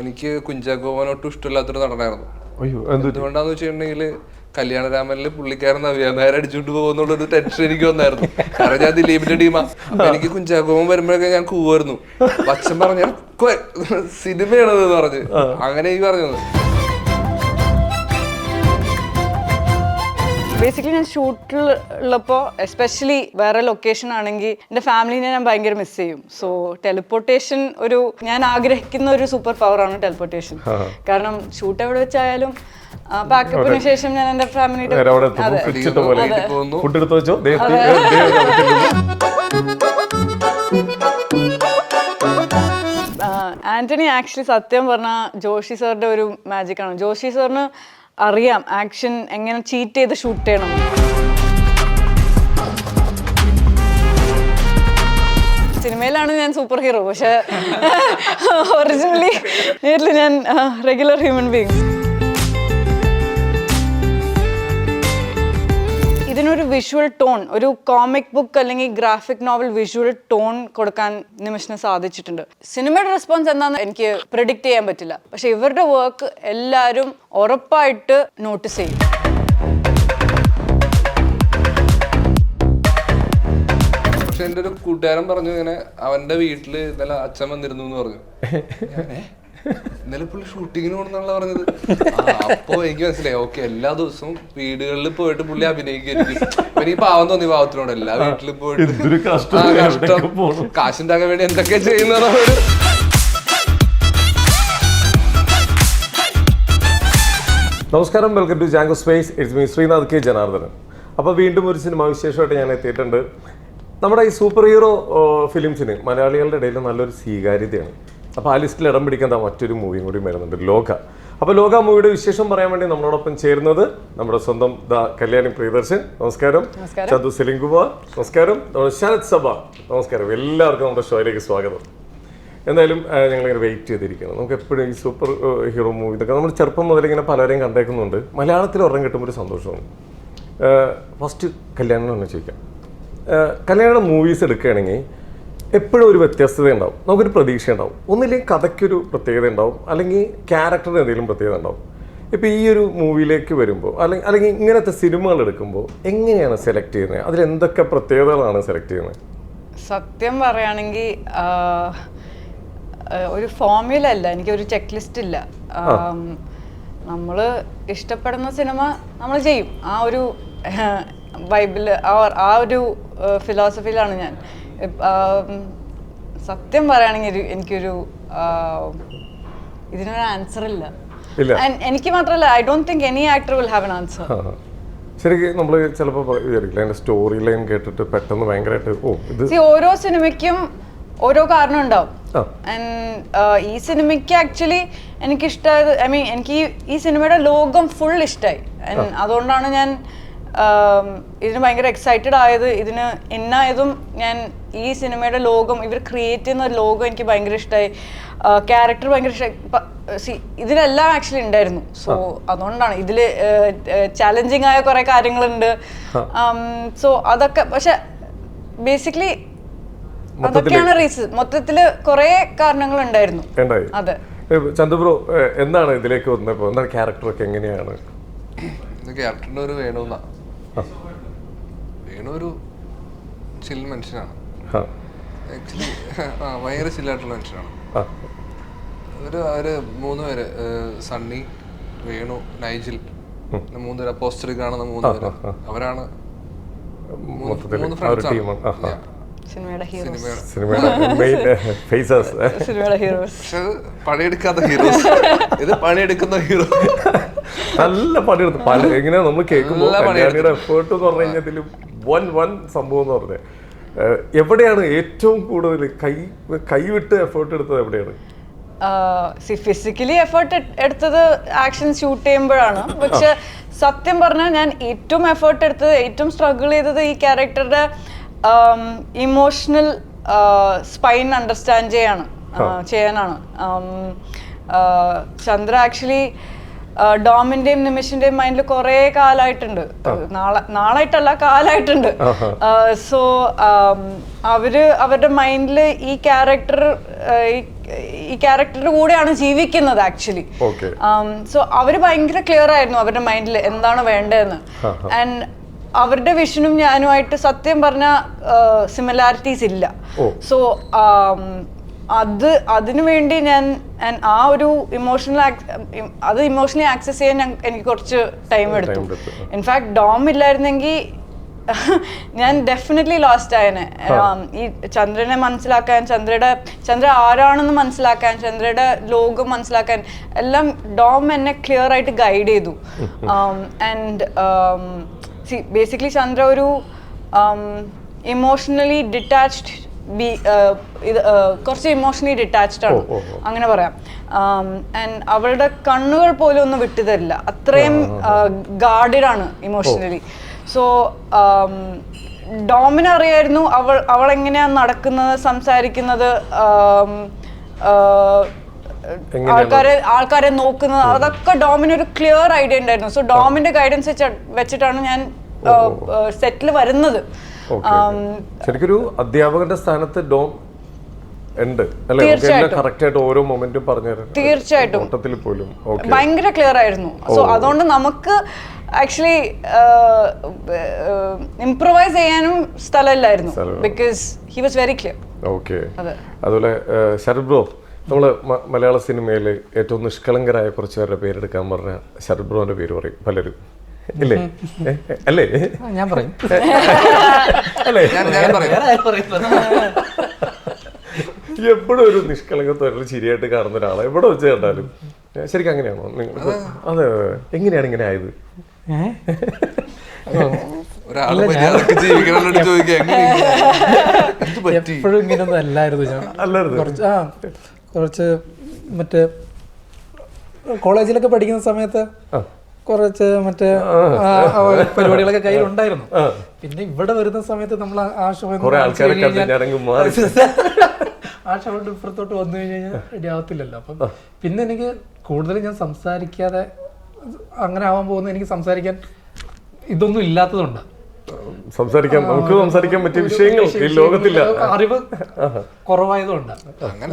എനിക്ക് കുഞ്ചാക്കോവനൊട്ടും ഇഷ്ടമില്ലാത്തൊരു നടനായിരുന്നു. എന്തുകൊണ്ടാന്ന് വെച്ചിട്ടുണ്ടെങ്കിൽ കല്യാണരാമനിൽ പുള്ളിക്കാരൻ നവ്യാനായർ അടിച്ചുകൊണ്ട് പോകുന്നുള്ളൊരു ടെൻഷൻ എനിക്ക് വന്നായിരുന്നു. കാരണം ഞാൻ ദിലീപിന്റെ ടീമാ എനിക്ക് കുഞ്ചാക്കോവൻ വരുമ്പോഴൊക്കെ ഞാൻ കൂവായിരുന്നു. അച്ഛൻ പറഞ്ഞ സിനിമയാണത് പറഞ്ഞു. പറഞ്ഞ് അങ്ങനെ ഈ പറഞ്ഞത് ബേസിക്കലി ഞാൻ ഷൂട്ടിൽ ഉള്ളപ്പോൾ എസ്പെഷ്യലി വേറെ ലൊക്കേഷൻ ആണെങ്കിൽ എന്റെ ഫാമിലിനെ ഞാൻ ഭയങ്കര മിസ് ചെയ്യും. സോ ടെലിപ്പോർട്ടേഷൻ ഒരു ഞാൻ ആഗ്രഹിക്കുന്ന ഒരു സൂപ്പർ പവർ ആണ് ടെലിപ്പോർട്ടേഷൻ കാരണം ഷൂട്ട് എവിടെ വെച്ചായാലും പാക്കപ്പിന് ശേഷം ഞാൻ എന്റെ ഫാമിലി ഫുഡ് എടുത്ത് വെച്ചോ. ആന്റണി ആക്ച്വലി സത്യം പറഞ്ഞാൽ ജോഷി സാറിന്റെ ഒരു മാജിക് ആണ്. ജോഷി സാറിന് അറിയാം. ആക്ഷൻ എങ്ങനെ ചീറ്റ് ചെയ്ത് ഷൂട്ട് ചെയ്യണം. സിനിമയിലാണ് ഞാൻ സൂപ്പർ ഹീറോ. പക്ഷെ ഒറിജിനലി നേരിൽ ഞാൻ റെഗുലർ ഹ്യൂമൻ ബീങ് ഇതിനൊരു വിഷ്വൽ ടോൺ ഒരു കോമിക് ബുക്ക് അല്ലെങ്കിൽ ഗ്രാഫിക് നോവൽ വിഷ്വൽ ടോൺ കൊടുക്കാൻ നിമിഷിന് സാധിച്ചിട്ടുണ്ട്. സിനിമയുടെ റെസ്പോൺസ് എന്താണെന്ന് എനിക്ക് പ്രിഡിക്റ്റ് ചെയ്യാൻ പറ്റില്ല. പക്ഷെ ഇവരുടെ വർക്ക് എല്ലാവരും ഉറപ്പായിട്ട് നോട്ടീസ് ചെയ്യും. പക്ഷെ എന്റെ ഒരു കൂട്ടുകാരൻ പറഞ്ഞു ഇങ്ങനെ അവന്റെ വീട്ടിൽ ഇന്നലെ അച്ഛൻ വന്നിരുന്നു എന്ന് പറഞ്ഞു. ഇന്നലെ പുള്ളി ഷൂട്ടിങ്ങിന് പോണെന്നുള്ള പറഞ്ഞത്. അപ്പോ എനിക്ക് മനസ്സിലായി. ഓക്കെ എല്ലാ ദിവസവും വീടുകളിൽ പോയിട്ട് പുള്ളി അഭിനയിക്കായിരിക്കും എനിക്ക് പാവം തോന്നി പാവത്തിനോട്. എല്ലാ വീട്ടിലും പോയിട്ട്. കഷ്ടം. കാശുണ്ടാക്കാൻ വേണ്ടി എന്തൊക്കെ ചെയ്യുന്നതാണ് അവർ? നമസ്കാരം. Welcome to Django Space it's me Sreenath K. Janardhanan. അപ്പോൾ വീണ്ടും ഒരു സിനിമ വിശേഷമായിട്ട് ഞാൻ എത്തിയിട്ടുണ്ട്. നമ്മുടെ ഈ സൂപ്പർ ഹീറോ ഫിലിംസിന് മലയാളികളുടെ ഇടയിൽ നല്ലൊരു സ്വീകാര്യതയാണ്. അപ്പോൾ ആ ലിസ്റ്റിൽ ഇടം പിടിക്കാൻ ദാ മറ്റൊരു മൂവിയും കൂടി വരുന്നുണ്ട് ലോക. അപ്പോൾ ലോക മൂവിയുടെ വിശേഷം പറയാൻ വേണ്ടി നമ്മളോടൊപ്പം ചേരുന്നത് നമ്മുടെ സ്വന്തം ദ കല്യാണി പ്രിയദർശൻ. നമസ്കാരം. ചതു സെലിംകുമാർ നമസ്കാരം. നമ്മുടെ ശരത് സഭ. നമസ്കാരം. എല്ലാവർക്കും നമ്മുടെ ഷോയിലേക്ക് സ്വാഗതം. എന്തായാലും ഞങ്ങളിങ്ങനെ വെയിറ്റ് ചെയ്തിരിക്കണം നമുക്ക് എപ്പോഴും ഈ സൂപ്പർ ഹീറോ മൂവി ഇതൊക്കെ നമ്മൾ ചെറുപ്പം മുതൽ ഇങ്ങനെ പലരെയും കണ്ടേക്കുന്നുണ്ട്. മലയാളത്തിൽ ഉറങ്ങി കിട്ടുമ്പോൾ ഒരു സന്തോഷമാണ്. ഫസ്റ്റ് കല്യാണം എന്ന് ചോദിക്കാം. കല്യാണം മൂവീസ് എടുക്കുകയാണെങ്കിൽ എപ്പോഴും ഒരു വ്യത്യസ്തത ഉണ്ടാവും. നമുക്കൊരു പ്രതീക്ഷ ഉണ്ടാവും. ഒന്നില്ലെങ്കിൽ കഥയ്ക്കൊരു പ്രത്യേകത ഉണ്ടാവും. അല്ലെങ്കിൽ ക്യാരക്ടറിന് എന്തെങ്കിലും പ്രത്യേകത ഉണ്ടാവും. ഇപ്പോൾ ഈ ഒരു മൂവിയിലേക്ക് വരുമ്പോൾ അല്ലെങ്കിൽ അല്ലെങ്കിൽ ഇങ്ങനത്തെ സിനിമകൾ എടുക്കുമ്പോൾ എങ്ങനെയാണ് സെലക്ട് ചെയ്യുന്നത്? അതിൽ എന്തൊക്കെ പ്രത്യേകതകളാണ് സെലക്ട് ചെയ്യുന്നത്? സത്യം പറയുകയാണെങ്കിൽ ഒരു ഫോർമുല അല്ല. എനിക്ക് ഒരു ചെക്ക് ലിസ്റ്റ് ഇല്ല നമ്മൾ ഇഷ്ടപ്പെടുന്ന സിനിമ നമ്മൾ ചെയ്യും. ആ ഒരു വൈബിൽ ആ ഒരു ഫിലോസഫിയിലാണ് ഞാൻ. സത്യം പറയുകയാണെങ്കിൽ എനിക്കൊരു ഇതിനൊരു ആൻസർ ഇല്ല. എനിക്ക് മാത്രമല്ല I don't think any actor will have an answer. ശരിക്കും നമ്മൾ ചിലപ്പോൾ വിചാരിക്കില്ല സ്റ്റോറി ലൈൻ കേട്ടിട്ട് പെട്ടെന്ന് ഭയങ്കരമായിട്ട് ഓ ഇത് ഓരോ സിനിമയ്ക്കും ഓരോ കാരണം ഉണ്ടാവും. ഈ സിനിമയ്ക്ക് ആക്ച്വലി എനിക്ക് ഇഷ്ടമായത് ഐ മീൻ എനിക്ക് ഈ സിനിമയുടെ ലോകം ഫുൾ ഇഷ്ടമായി അതുകൊണ്ടാണ് ഞാൻ ഇതിന് ഭയങ്കര എക്സൈറ്റഡ് ആയത് ഇതിന് എന്നായതും ഞാൻ ഈ സിനിമയുടെ ലോകം ഇവർ ക്രിയേറ്റ് ചെയ്യുന്ന ഒരു ലോകം എനിക്ക് ഭയങ്കര ഇഷ്ടമായി ക്യാരക്ടർ ഭയങ്കര ഇഷ്ടമായി ഇതിനെല്ലാം ആക്ച്വലി ഉണ്ടായിരുന്നു സോ അതുകൊണ്ടാണ് ഇതിൽ ചാലഞ്ചിങ് ആയ കുറേ കാര്യങ്ങളുണ്ട്. സോ അതൊക്കെ പക്ഷെ ബേസിക്കലി അതൊക്കെയാണ് റീസൺ മൊത്തത്തിൽ കുറെ കാരണങ്ങൾ ഉണ്ടായിരുന്നു ഉണ്ടായി. അതെ. ചന്ദ്രബ്രോ എന്താണ് ഇതിലേക്ക് വന്നപ്പോ എന്താണ് ക്യാരക്ടറൊക്കെ എങ്ങനെയാണ്? ക്യാരക്ടറിന്റെ ഒരു വേണു എന്നാ വേണു ഒരു ചിൽ മനുഷ്യനാണ്. ആക്ച്വലി ആ ഭയങ്കര ചില്ലായിട്ടുള്ള മനുഷ്യനാണ്. ഒരു അവർ മൂന്ന് പേര് സണ്ണി വേണു നൈജിൽ മൂന്ന് പേര്. പോസ്റ്ററിൽ കാണുന്ന മൂന്ന് പേര്. അവരാണ് മൂന്ന് ഫ്രണ്ട്സ് പണിയെടുക്കാത്ത ഹീറോസ്. ഇത് പണിയെടുക്കുന്ന ഹീറോ. നല്ല പണിയെടുത്ത്. പല എങ്ങനെയാ നമ്മൾ കേൾക്കുമ്പോൾ. കല്യാണിയുടെ എഫേർട്ട് എന്ന് പറഞ്ഞു കഴിഞ്ഞാൽ വൻ വൻ സംഭവം എന്ന് പറഞ്ഞത് എവിടെയാണ് ഏറ്റവും കൂടുതൽ കൈ കൈവിട്ട് എഫേർട്ട് എടുത്തത് എവിടെയാണ്? ഫിസിക്കലി എഫേർട്ട് എടുത്തത് ആക്ഷൻ ഷൂട്ട് ചെയ്യുമ്പോഴാണ്. പക്ഷെ സത്യം പറഞ്ഞാൽ ഞാൻ ഏറ്റവും എഫേർട്ട് എടുത്തത് ഏറ്റവും സ്ട്രഗിൾ ചെയ്തത് ഈ ക്യാരക്ടറുടെ ഇമോഷണൽ സ്പൈൻ അണ്ടർസ്റ്റാൻഡ് ചെയ്യാണ്. ചെയ്യാനാണ്. ചന്ദ്ര ആക്ച്വലി ഡോമിന്റെയും നിമിഷിന്റെയും മൈൻഡിൽ കുറെ കാലായിട്ടുണ്ട്. നാളെ നാളായിട്ടല്ല കാലായിട്ടുണ്ട്. സോ അവർ അവരുടെ മൈൻഡിൽ ഈ ക്യാരക്ടർ ഈ ക്യാരക്ടറുടെ കൂടെയാണ് ജീവിക്കുന്നത് ആക്ച്വലി. സോ അവർ ഭയങ്കര ക്ലിയർ ആയിരുന്നു അവരുടെ മൈൻഡിൽ എന്താണ് വേണ്ടതെന്ന്. ആൻഡ് അവരുടെ വിഷനും ഞാനുമായിട്ട് സത്യം പറഞ്ഞ സിമിലാരിറ്റീസ് ഇല്ല. സോ അത് അതിനു വേണ്ടി ഞാൻ ആ ഒരു ഇമോഷണൽ അത് ഇമോഷണലി ആക്സസ് ചെയ്യാൻ എനിക്ക് കുറച്ച് ടൈം എടുത്തു. ഇൻഫാക്ട് ഡോം ഇല്ലായിരുന്നെങ്കിൽ ഞാൻ ഡെഫിനറ്റ്ലി ലോസ്റ്റ് ആയനെ. ഈ ചന്ദ്രനെ മനസ്സിലാക്കാൻ ചന്ദ്രയുടെ ചന്ദ്ര ആരാണെന്ന് മനസ്സിലാക്കാൻ ചന്ദ്രയുടെ ലോകം മനസ്സിലാക്കാൻ എല്ലാം ഡോം എന്നെ ക്ലിയർ ആയിട്ട് ഗൈഡ് ചെയ്തു. ആൻഡ് ബേസിക്കലി ചന്ദ്ര ഒരു ഇമോഷണലി ഡിറ്റാച്ച്ഡ് ബി ഇത് uh, കുറച്ച് ഇമോഷണലി ഡിറ്റാച്ച്ഡ് ആണ്. അങ്ങനെ പറയാം. ആൻഡ് അവളുടെ കണ്ണുകൾ പോലും ഒന്നും വിട്ടുതരില്ല അത്രയും ഗാർഡഡ് ആണ് ഇമോഷണലി സോ ഡോമിന് അറിയായിരുന്നു അവൾ അവൾ എങ്ങനെയാണ് നടക്കുന്നത് സംസാരിക്കുന്നത് എങ്ങനെയാണ്? ആൾക്കാരെ ആൾക്കാരെ നോക്കുന്നത്. അതൊക്കെ ഡോമിന് ഒരു ക്ലിയർ ഐഡിയ ഉണ്ടായിരുന്നു. സോ ഡോമിന്റെ ഗൈഡൻസ് വെച്ചിട്ടാണ് ഞാൻ സെറ്റിൽ വരുന്നത്. ശരിക്കൊരു അധ്യാപകന്റെ സ്ഥാനത്ത് ഡോം ഉണ്ട്. ഓരോ മൊമെന്റും പറഞ്ഞു തീർച്ചയായിട്ടും. പോലും. ഭയങ്കര ക്ലിയർ ആയിരുന്നു. സോ അതുകൊണ്ട് നമുക്ക് ആക്ച്വലി ഇംപ്രവൈസ് ചെയ്യാനും സ്ഥലമില്ലായിരുന്നു. Because he was very clear okay. അതെ. അതുപോലെ ശരത് ബ്രോ നമ്മൾ മലയാള സിനിമയിൽ ഏറ്റവും നിഷ്കളങ്കരായ കുറച്ച് പേരുടെ പേരെടുക്കാൻ പറഞ്ഞ ശരത് ബ്രോന്റെ പേര് പറയും. പലരും. ഇല്ലേ അല്ലേ? ഞാൻ പറയും. അല്ലേ. എപ്പോഴും ഒരു നിഷ്കളങ്കത്തോടെ ശരിയായിട്ട് കാണുന്ന ഒരാളെ. എവിടെ വെച്ച് കണ്ടാലും. ശരിക്കും അങ്ങനെയാണോ? നിങ്ങൾ അതെ അതെ എങ്ങനെയാണ് ഇങ്ങനെ ആയത്? എപ്പോഴും ഇങ്ങനെയൊന്നും അല്ലായിരുന്നു ഞാൻ? കുറച്ച് ആ കുറച്ച് മറ്റേ കോളേജിലൊക്കെ പഠിക്കുന്ന സമയത്ത് ആ. കുറച്ച് മറ്റേ പരിപാടികളൊക്കെ കയ്യിലുണ്ടായിരുന്നു. പിന്നെ ഇവിടെ വരുന്ന സമയത്ത് നമ്മൾ ആ- ഷോ ആ ഷോ കൊണ്ട് ഇപ്പുറത്തോട്ട് വന്നു കഴിഞ്ഞാൽ റെഡി ആവത്തില്ലല്ലോ. അപ്പം പിന്നെ എനിക്ക് കൂടുതലും ഞാൻ സംസാരിക്കാതെ അങ്ങനെ ആവാൻ പോകുന്ന എനിക്ക് സംസാരിക്കാൻ ഇതൊന്നും ഇല്ലാത്തതുകൊണ്ട്. സംസാരിക്കാൻ നമുക്ക് സംസാരിക്കാൻ പറ്റിയ വിഷയങ്ങൾ ഈ ലോകത്തില്ല. അറിവ് കുറവായതുകൊണ്ട്.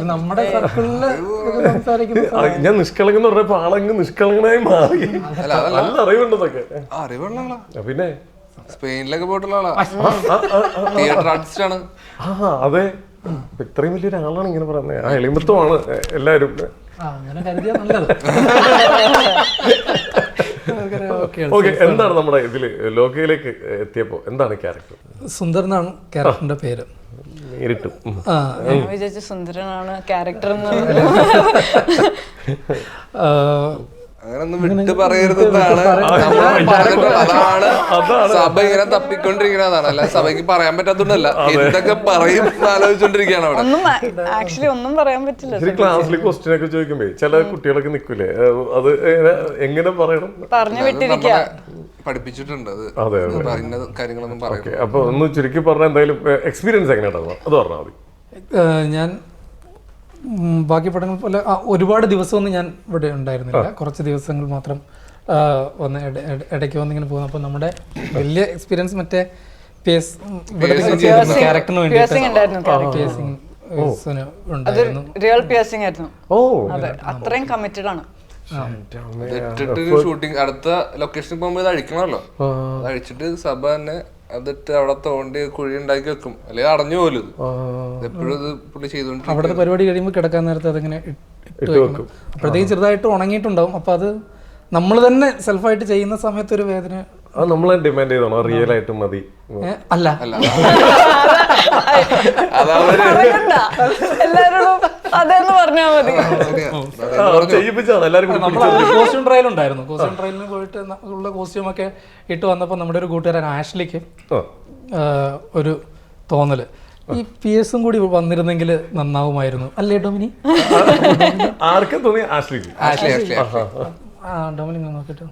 നമ്മുടെ ഞാൻ നിഷ്കളങ്കൻ എന്ന് പറഞ്ഞപ്പോ ആളങ്ങ് നിഷ്കളങ്കനായി മാറി. നല്ല അറിവുണ്ടതൊക്കെ. ആ, അറിവുള്ള ആളാ. പിന്നെ? സ്പെയിനിലൊക്കെ പോയിട്ടുള്ള ആളാ. തിയേറ്റർ ആർട്ടിസ്റ്റ് ആണ് ആ അതെ. ഇത്രയും വലിയൊരു ആളാണ് ഇങ്ങനെ പറയുന്നത്. ആ എളിമത്വമാണ് എല്ലാരും ആ, അങ്ങനെ കരുതിയാ നല്ലത്. ഓക്കെ ഓക്കെ എന്താണ് നമ്മുടെ ഇതിൽ ലോകയിലേക്ക് എത്തിയപ്പോൾ എന്താണ് ക്യാരക്ടർ? സുന്ദർ എന്നാണ് ക്യാരക്ടറിന്റെ പേര്. നേരിട്ടും. സുന്ദരനാണ് ക്യാരക്ടർ എന്ന് ആ, അങ്ങനെ ഒന്നും വിട്ട് പറയരുതെന്നാണ്. അതാണ് സഭ ഇങ്ങനെ തപ്പിക്കൊണ്ടിരിക്കുന്നതാണ്. അല്ല സഭയ്ക്ക് പറയാൻ പറ്റാത്തതുകൊണ്ടല്ല. എന്തൊക്കെ പറയും ആലോചിച്ചോണ്ടിരിക്കുകയാണ് അവിടെ. ആക്ച്വലി ഒന്നും പറയാൻ പറ്റില്ല. ക്ലാസ്സിൽ ക്വസ്റ്റ്യൻ ഒക്കെ ചോദിക്കുമ്പോ ചില കുട്ടികളൊക്കെ നിക്കൂലേ അത് എങ്ങനെ- പറയണം? പറഞ്ഞു വിട്ടിരിക്കുക പഠിപ്പിച്ചിട്ടുണ്ട് അത്. പറയുന്ന കാര്യങ്ങളൊന്നും പറയും ഓക്കെ അപ്പൊ ഒന്ന് ചുരുക്കി പറഞ്ഞ എന്തായാലും എക്സ്പീരിയൻസ് എങ്ങനെയാണ് അത് പറഞ്ഞാൽ മതി. ഞാൻ ബാക്കി പടങ്ങൾ പോലെ ഒരുപാട് ദിവസമൊന്നും ഞാൻ ഇവിടെ ഉണ്ടായിരുന്നില്ല. കുറച്ച് ദിവസങ്ങൾ മാത്രം വന്ന് ഇട- ഇട- ഇടയ്ക്ക് വന്ന് ഇങ്ങനെ പോകുന്നു. അപ്പോൾ നമ്മുടെ വലിയ എക്സ്പീരിയൻസ് മറ്റേ പേസ് ക്യാരക്ടറിന് വേണ്ടി ഓ. അത്രയും കമ്മിറ്റഡ് ആണ്. ഷൂട്ടിംഗ് അടുത്ത ലൊക്കേഷൻ പോകുമ്പോൾ ഇത് അഴിക്കണമല്ലോ. അഴിച്ചിട്ട് സഭ തന്നെ അതിട്ട് അവിടത്തെ തോണ്ടി കുഴി ഉണ്ടാക്കി വെക്കും. അല്ലെങ്കിൽ അടഞ്ഞു പോലും എപ്പോഴും ഇത് പുള്ളി ചെയ്തോണ്ട് അവിടുത്തെ പരിപാടി കഴിയുമ്പോൾ കിടക്കാൻ നേരത്തെ അതിങ്ങനെ ഇട്ട് വെക്കും. അപ്പോഴത്തേക്കും ചെറുതായിട്ട് ഉണങ്ങിയിട്ടുണ്ടാവും. അപ്പൊ അത് നമ്മൾ തന്നെ സെൽഫായിട്ട് ചെയ്യുന്ന സമയത്ത് ഒരു വേദന. അത് നമ്മൾ ഡിമാൻഡ് ചെയ്തോണോ. റിയൽ ആയിട്ട് മതി. അല്ല. അല്ല. എല്ലാവരോടും അതെന്ന് പറഞ്ഞാ മതി. കോസ്റ്റ്യൂം ട്രയൽ ഉണ്ടായിരുന്നു. കോസ്റ്റ്യൂം ട്രയലിന് പോയിട്ട് ഉള്ള കോസ്റ്റ്യൂം ഒക്കെ ഇട്ട് വന്നപ്പോൾ നമ്മുടെ ഒരു കൂട്ടുകാരൻ ആഷ്ലിക്ക് ഒരു തോന്നൽ. ഈ പി എസും കൂടി വന്നിരുന്നെങ്കിൽ നന്നാവുമായിരുന്നു. അല്ലേ ഡൊമിനി? ആർക്കും തോന്നി ആഷ്ലിക്ക്. ഡൊമിനി നോക്കിട്ടോ.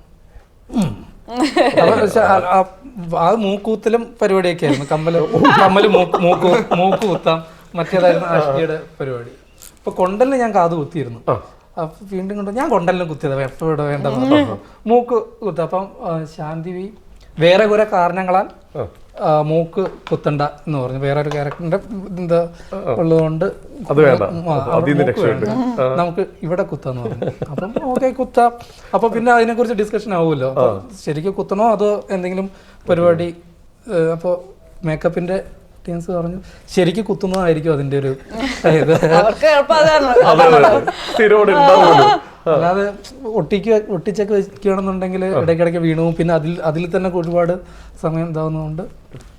ആ- മൂക്കൂത്തലും പരിപാടിയൊക്കെ ആയിരുന്നു. കമ്മൽ കമ്മൽ മൂക്കൂ മൂക്ക് മൂക്ക് കുത്താം മറ്റേതായിരുന്നു ആഷ്ലിയുടെ പരിപാടി. ഇപ്പൊ കൊണ്ടലിന് ഞാൻ കാത് കുത്തിയിരുന്നു. അപ്പൊ വീണ്ടും കൊണ്ട് ഞാൻ കൊണ്ടലിന് കുത്തിയത് എപ്പോഴും വേണ്ട മൂക്ക് കുത്ത. അപ്പം ശാന്തിവി വേറെ കുറെ കാരണങ്ങളാൽ മൂക്ക് കുത്തണ്ട എന്ന് പറഞ്ഞു. വേറെ ഒരു ക്യാരക്ടറിന്റെ എന്താ ഉള്ളതുകൊണ്ട്. നമുക്ക് ഇവിടെ കുത്താന്ന് പറഞ്ഞു. അപ്പം ഓക്കെ കുത്താം. അപ്പൊ പിന്നെ അതിനെ കുറിച്ച് ഡിസ്കഷൻ ആവുമല്ലോ ശരിക്കും കുത്തണോ അതോ എന്തെങ്കിലും പരിപാടി അപ്പോൾ മേക്കപ്പിന്റെ ടീംസ് പറഞ്ഞു ശരിക്ക് കുത്തുന്നതായിരിക്കും അതിന്റെ ഒരു ഇത്. അല്ലാതെ ഒട്ടിക്ക ഒട്ടിച്ചൊക്കെ വെക്കുകയാണെന്നുണ്ടെങ്കിൽ ഇടയ്ക്കിടയ്ക്ക് വീണു പിന്നെ അതിൽ അതിൽ തന്നെ ഒരുപാട് സമയം ഇതാവുന്നതുകൊണ്ട്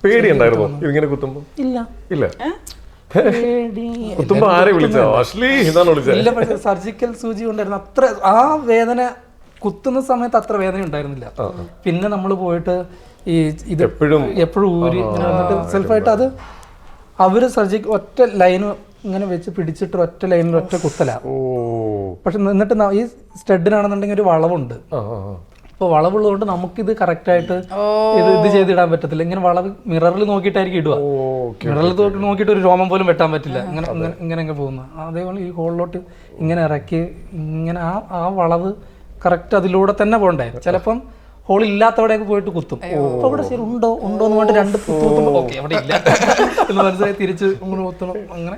പേടിയുണ്ടായിരുന്നോ ഇതിങ്ങനെ കുത്തുമ്പോ? ഇല്ല. ഇല്ല. കുത്തുമ്പോ ആരെ വിളിച്ചോ? അശ്ലീ എന്നാണ് വിളിച്ചത് ഇല്ല പക്ഷേ സർജിക്കൽ സൂചി ഉണ്ടായിരുന്നു അത്ര ആ വേദന കുത്തുന്ന സമയത്ത് അത്ര വേദന ഉണ്ടായിരുന്നില്ല പിന്നെ നമ്മൾ പോയിട്ട് ഈ ഇത് എപ്പോഴും എപ്പോഴും ഊരി ഇങ്ങനെ വന്നിട്ട് സെൽഫായിട്ട് അത് അവർ സർജിക്ക് ഒറ്റ ലൈന് ഇങ്ങനെ വെച്ച് പിടിച്ചിട്ട് ഒറ്റ ലൈനിൽ ഒറ്റ കുത്തല. ഓ. പക്ഷെ എന്നിട്ട് ഈ സ്റ്റെഡിനാണെന്നുണ്ടെങ്കിൽ ഒരു വളവുണ്ട്. അപ്പൊ വളവുള്ളതുകൊണ്ട് നമുക്കിത് കറക്റ്റായിട്ട് ഇത് ഇത് ചെയ്തിടാൻ പറ്റത്തില്ല. ഇങ്ങനെ വളവ് മിററിൽ നോക്കിയിട്ടായിരിക്കും ഇടുക. മിററിൽ നോക്കിയിട്ട് ഒരു രോമം പോലും വെട്ടാൻ പറ്റില്ല. ഇങ്ങനെ ഇങ്ങനെ ഇങ്ങനെ പോകുന്നു. അതേപോലെ ഈ ഹോളിലോട്ട് ഇങ്ങനെ ഇറക്കി ഇങ്ങനെ ആ ആ വളവ് കറക്റ്റ് അതിലൂടെ തന്നെ പോകണ്ടേ. ചിലപ്പം ഹോൾ ഇല്ലാത്തവിടെയൊക്കെ പോയിട്ട് കുത്തും. അപ്പൊ അവിടെ ശരി ഉണ്ടോ? ഉണ്ടോ എന്ന് പറഞ്ഞിട്ട് രണ്ട് കുത്തു കുത്തുമ്പോൾ ഓക്കെ അവിടെ ഇല്ല. എന്ന് മനസ്സിലായി തിരിച്ച് ഇങ്ങനെ കുത്തണം. അങ്ങനെ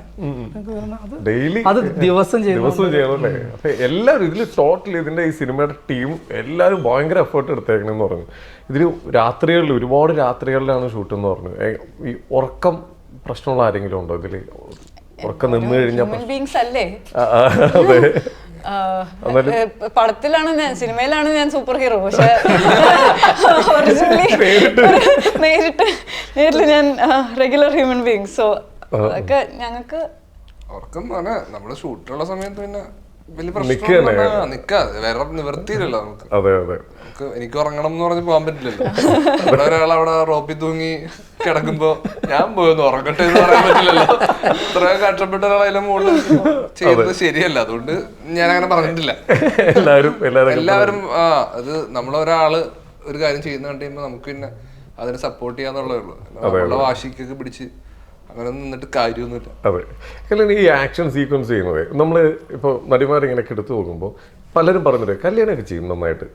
ഡെയിലി അത് ദിവസം ദിവസവും ചെയ്യണം അല്ലേ അപ്പൊ എല്ലാവരും ഇതിൽ ടോട്ടൽ ഇതിന്റെ ഈ സിനിമയുടെ ടീം എല്ലാവരും ഭയങ്കര എഫേർട്ട് എടുത്തേക്കണെന്ന് പറഞ്ഞു. ഇതിൽ രാത്രികളിൽ ഒരുപാട് രാത്രികളിലാണ് ഷൂട്ട് എന്ന് പറഞ്ഞു. ഈ ഉറക്കം പ്രശ്നമുള്ള ആരെങ്കിലും ഉണ്ടോ ഇതിൽ? ഉറക്കം നിന്ന് കഴിഞ്ഞാൽ അല്ലേ? അതെ. പടത്തിലാണ് ഞാൻ സിനിമയിലാണ് ഞാൻ സൂപ്പർ ഹീറോ. പക്ഷെ ഒറിജിനലി നേരിട്ട്. നേരിട്ട് ഞാൻ റെഗുലർ ഹ്യൂമൻ ബീങ് സോ അതൊക്കെ ഞങ്ങൾക്ക് ഉറക്കം നമ്മൾ ഷൂട്ടുള്ള സമയത്ത് പിന്നെ നിവർത്തിയില്ലല്ലോ നമുക്ക്. അതെ അതെ. നമുക്ക് എനിക്ക് ഉറങ്ങണം എന്ന് പറഞ്ഞ് പോകാൻ പറ്റില്ലല്ലോ. ഇവിടെ ഒരാൾ അവിടെ റോപ്പിൽ തൂങ്ങി കിടക്കുമ്പോ ഞാൻ പോയൊന്ന് ഉറങ്ങട്ടെ എന്ന് പറയാൻ പറ്റില്ലല്ലോ. ഇത്ര കഷ്ടപ്പെട്ട ഒരാളെ മുകളിൽ ചെയ്യുന്നത് ശരിയല്ല. അതുകൊണ്ട് ഞാൻ അങ്ങനെ പറഞ്ഞിട്ടില്ല എല്ലാവരും ആ അത് നമ്മളൊരാൾ ഒരു കാര്യം ചെയ്യുന്ന കണ്ടു കഴിയുമ്പോ നമുക്ക് പിന്നെ അതിനെ സപ്പോർട്ട് ചെയ്യാന്നുള്ളതേ ഉള്ളൂ. വാശിക്കൊക്കെ പിടിച്ച് അങ്ങനെ നിന്നിട്ട് കാര്യമൊന്നുമില്ല. അതെ. കല്യാണം ഈ ആക്ഷൻ സീക്വൻസ് ചെയ്യുന്നത് നമ്മൾ ഇപ്പോൾ നടിമാരിങ്ങനെ എടുത്തു നോക്കുമ്പോൾ പലരും പറഞ്ഞിട്ട് കല്യാണമൊക്കെ ചെയ്യും നന്നായിട്ട്.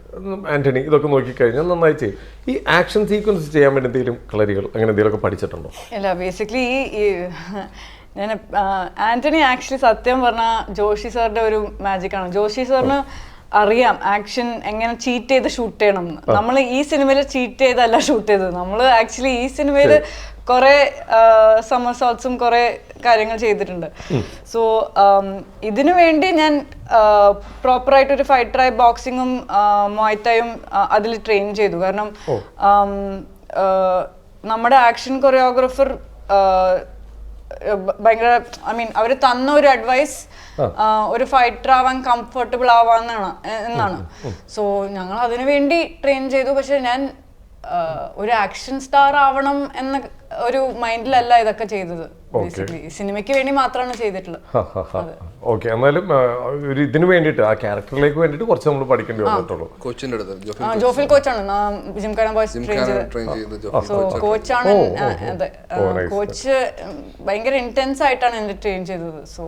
ആന്റണി ഇതൊക്കെ നോക്കിക്കഴിഞ്ഞാൽ നന്നായി ചെയ്യും. ഈ ആക്ഷൻ സീക്വൻസ് ചെയ്യാൻ വേണ്ടി എന്തെങ്കിലും കളരികൾ അങ്ങനെ എന്തെങ്കിലുമൊക്കെ പഠിച്ചിട്ടുണ്ടോ? അല്ല ബേസിക്കലി ഈ ഞാൻ ആന്റണി ആക്ച്വലി സത്യം പറഞ്ഞാൽ ജോഷി സാറിന്റെ ഒരു മാജിക്കാണ് ആണ്. ജോഷി സാറിന് അറിയാം ആക്ഷൻ എങ്ങനെ ചീറ്റ് ചെയ്ത് ഷൂട്ട് ചെയ്യണം നമ്മൾ ഈ സിനിമയിൽ ചീറ്റ് ചെയ്തല്ല ഷൂട്ട് ചെയ്തത്. നമ്മൾ ആക്ച്വലി ഈ സിനിമയിൽ കുറെ സമർസോട്ട്സും കുറെ കാര്യങ്ങൾ ചെയ്തിട്ടുണ്ട്. സോ ഇതിനു വേണ്ടി ഞാൻ പ്രോപ്പർ ആയിട്ട് ഒരു ഫൈറ്ററായി ബോക്സിങ്ങും മോയ്ത്തായും അതിൽ ട്രെയിൻ ചെയ്തു. കാരണം നമ്മുടെ ആക്ഷൻ കൊറിയോഗ്രാഫർ ഭയങ്കര ഐ മീൻ അവർ തന്ന ഒരു അഡ്വൈസ് ഒരു ഫൈറ്റർ ആവാൻ കംഫർട്ടബിൾ ആവാന്നാണ് എന്നാണ്. സോ ഞങ്ങൾ അതിനു വേണ്ടി ട്രെയിൻ ചെയ്തു. പക്ഷെ ഞാൻ ഒരു ആക്ഷൻ സ്റ്റാർ ആവണം എന്ന ഒരു മൈൻഡിലല്ല ഇതൊക്കെ ചെയ്തത് ബേസിക്കലി സിനിമയ്ക്ക് വേണ്ടി മാത്രമാണ് ചെയ്തിട്ടുള്ളത്. ഓക്കെ എന്നാലും ഒരു ഇതിന് വേണ്ടിയിട്ട് ആ ക്യാരക്ടറിലേക്ക് വേണ്ടിയിട്ട് കുറച്ച് നമ്മൾ പഠിക്കേണ്ടി വന്നിട്ടുള്ളൂ. കോച്ചിന്റെ അടുത്ത് ജോഫിൽ കോച്ചാണ്. ജിംഖാന ബോയ്സ് ട്രെയിൻ ചെയ്തത് കോച്ചാണ്. അതെ കോച്ച് ഭയങ്കര ഇന്റൻസ് ആയിട്ടാണ് എന്നെ ട്രെയിൻ ചെയ്തത്. സോ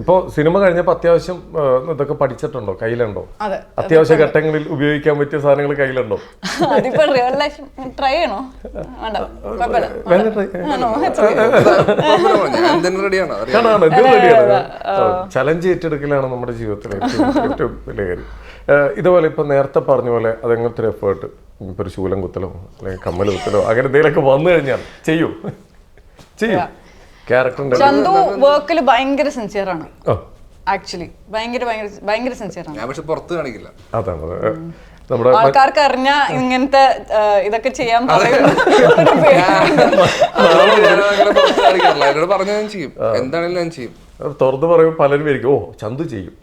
ഇപ്പോൾ സിനിമ കഴിഞ്ഞപ്പോ അത്യാവശ്യം ഇതൊക്കെ പഠിച്ചിട്ടുണ്ടോ? കയ്യിലുണ്ടോ? അത്യാവശ്യ ഘട്ടങ്ങളിൽ ഉപയോഗിക്കാൻ പറ്റിയ സാധനങ്ങൾ കയ്യിലുണ്ടോ? ട്രൈ ചെയ്യണോ? ചലഞ്ച് ഏറ്റെടുക്കലാണ് നമ്മുടെ ജീവിതത്തിലെ ഏറ്റവും ഏറ്റവും വലിയ കാര്യം. ഇതുപോലെ ഇപ്പൊ നേരത്തെ പറഞ്ഞ പോലെ അതെങ്ങനത്തെ ഒരു എഫേർട്ട് ഇപ്പൊ ഒരു ശൂലം കുത്തലോ അല്ലെങ്കിൽ കമ്മൽ കുത്തലോ അങ്ങനെ എന്തെങ്കിലുമൊക്കെ വന്നു കഴിഞ്ഞാൽ ചെയ്യൂ. ചെയ്യൂ. ക്യാരക്ടറിന്റെ ചന്തു വർക്കിൽ ഭയങ്കര സിൻസിയർ ആണ്. ആക്ച്വലി ഭയങ്കര ഭയങ്കര ഭയങ്കര സിൻസിയർ ആണ്. ഞാൻ പക്ഷെ പുറത്ത് കാണിക്കില്ല. അതാണ് അത്. നമ്മുടെ ആൾക്കാർക്ക് അറിഞ്ഞ ഇങ്ങനത്തെ ഇതൊക്കെ ചെയ്യാൻ എന്നോട് പറഞ്ഞാൽ ഞാൻ ചെയ്യും. എന്താണെങ്കിലും ഞാൻ ചെയ്യും. തുറന്ന് പറയുമ്പോൾ പലരും വിചാരിക്കും ഓ ചന്തു ചെയ്യും.